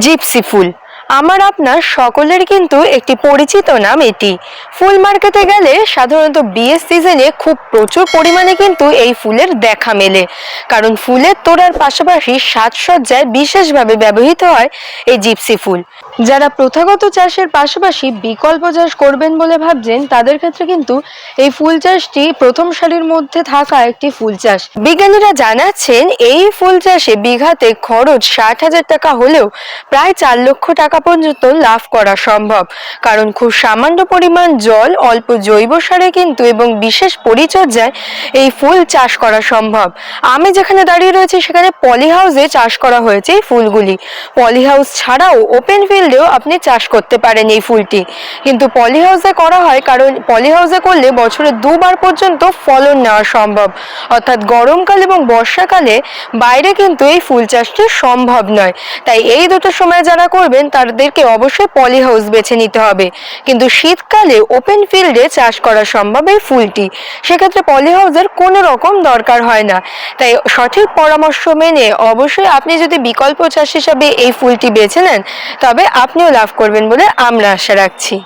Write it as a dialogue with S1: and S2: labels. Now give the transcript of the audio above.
S1: Gypsy ফুল আমার আপনার সকলের কিন্তু একটি পরিচিত নাম এটি। ফুল মার্কেটে গেলে সাধারণত বিয়ের সিজনে খুব প্রচুর পরিমাণে কিন্তু এই ফুলের দেখা মেলে। কারণ ফুলের তোড়ার পাশাপাশি সাজসজ্জায় বিশেষভাবে ব্যবহৃত হয় এই জিপসি ফুল। যারা প্রথাগত চাষের পাশাপাশি বিকল্প চাষ করবেন বলে ভাবছেন, তাদের ক্ষেত্রে কিন্তু এই ফুল চাষটি প্রথম সারির মধ্যে থাকা একটি ফুল চাষ। বিজ্ঞানীরা জানাচ্ছেন, এই ফুল চাষে বিঘাতে খরচ ষাট হাজার টাকা হলেও প্রায় চার লক্ষ টাকা পর্যন্ত লাভ করা সম্ভব। কারণ খুব সামান্য পরিমাণ জল, অল্প জৈব সারে কিন্তু এবং বিশেষ পরিচর্যায় এই ফুল চাষ করা সম্ভব। আমি যেখানে দাঁড়িয়ে রয়েছি সেখানে পলি হাউসে চাষ করা হয়েছে এই ফুলগুলি। পলি হাউস ছাড়াও ওপেন ফিল্ডেও আপনি চাষ করতে পারেন এই ফুলটি। কিন্তু পলি হাউসে করা হয় কারণ পলি হাউসে করলে বছরে দুবার পর্যন্ত ফলন নেওয়া সম্ভব। অর্থাৎ গরমকাল এবং বর্ষাকালে বাইরে কিন্তু এই ফুল চাষটি সম্ভব নয়। তাই এই দুটো সময় যারা করবেন তাদেরকে অবশ্যই পলি হাউস বেছে নিতে হবে। কিন্তু শীতকালে ওপেন ফিল্ডে চাষ করা সম্ভব এই ফুলটি। সেক্ষেত্রে পলি হাউসের কোনো রকম দরকার হয় না। তাই সঠিক পরামর্শ মেনে অবশ্যই আপনি যদি বিকল্প চাষ হিসাবে এই ফুলটি বেছে নেন, তবে আপনিও লাভ করবেন বলে আমরা আশা রাখছি।